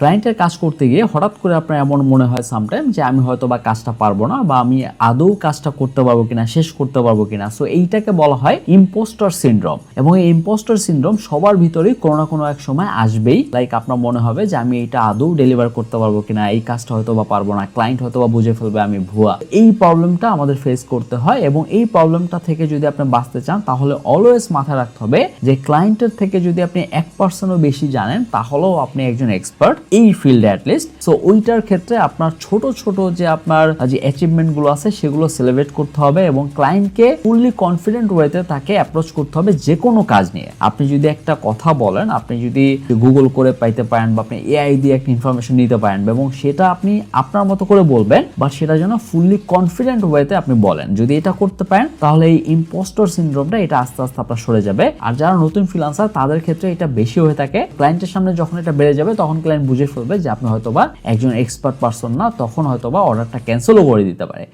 ক্লায়েন্টের কাজ করতে গিয়ে হঠাৎ করে আপনার এমন মনে হয় সামটাইম যে আমি হয়তো বা কাজটা পারব না বা আমি আদৌ কাজটা করতে পারব কিনা, শেষ করতে পারব কিনা। সো এইটাকে বলা হয় ইম্পোস্টার সিনড্রোম এবং এই ইম্পোস্টার সিনড্রোম সবার ভিতরেই কোনো না কোনো এক সময় আসবেই। লাইক আপনার মনে হবে যে আমি এটা আদৌ ডেলিভার করতে পারব কিনা, এই কাজটা হয়তো বা পারব না ক্লায়েন্ট হয়তো বা বুঝে ফেলবে আমি ভুয়া। এই প্রবলেমটা আমাদের ফেস করতে হয় এবং এই প্রবলেমটা থেকে যদি আপনি বাঁচতে চান, তাহলে অলওয়েজ মাথায় রাখতে হবে যে ক্লায়েন্টের থেকে যদি আপনি এক পার্সেন্টও বেশি জানেন, তাহলেও আপনি একজন এক্সপার্ট এই ফিল্ডে অ্যাটলিস্ট সো ওইটার ক্ষেত্রে আপনার ছোট ছোট যে আপনার যে অ্যাচিভমেন্টগুলো আছে, সেগুলো সেলিব্রেট করতে হবে এবং ক্লায়েন্টকে ফুললি কনফিডেন্ট ওয়েতে তাকে অ্যাপ্রোচ করতে হবে যে কোনো কাজ নিয়ে। আপনি যদি একটা কথা বলেন, আপনি যদি গুগল করে পাইতে পারেন বা আপনি এআই দিয়ে একটা ইনফরমেশন নিতে পারেন এবং সেটা আপনি আপনার মতো করে বলবেন, বা সেটা যেন ফুললি কনফিডেন্ট ওয়েতে আপনি বলেন। যদি এটা করতে পারেন, তাহলে এই ইম্পোস্টর সিনড্রোমটা এটা আস্তে আস্তে আপনার সরে যাবে। আর যারা নতুন ফ্রিলান্সার তাদের ক্ষেত্রে এটা বেশি হয়ে থাকে। ক্লায়েন্টের সামনে যখন এটা বেড়ে যাবে, তখন ক্লায়েন্ট বুঝে ফেলবে যে আপনি হয়তোবা একজন এক্সপার্ট পারসন না, তখন হয়তোবা অর্ডারটা ক্যান্সেলও করে দিতে পারে।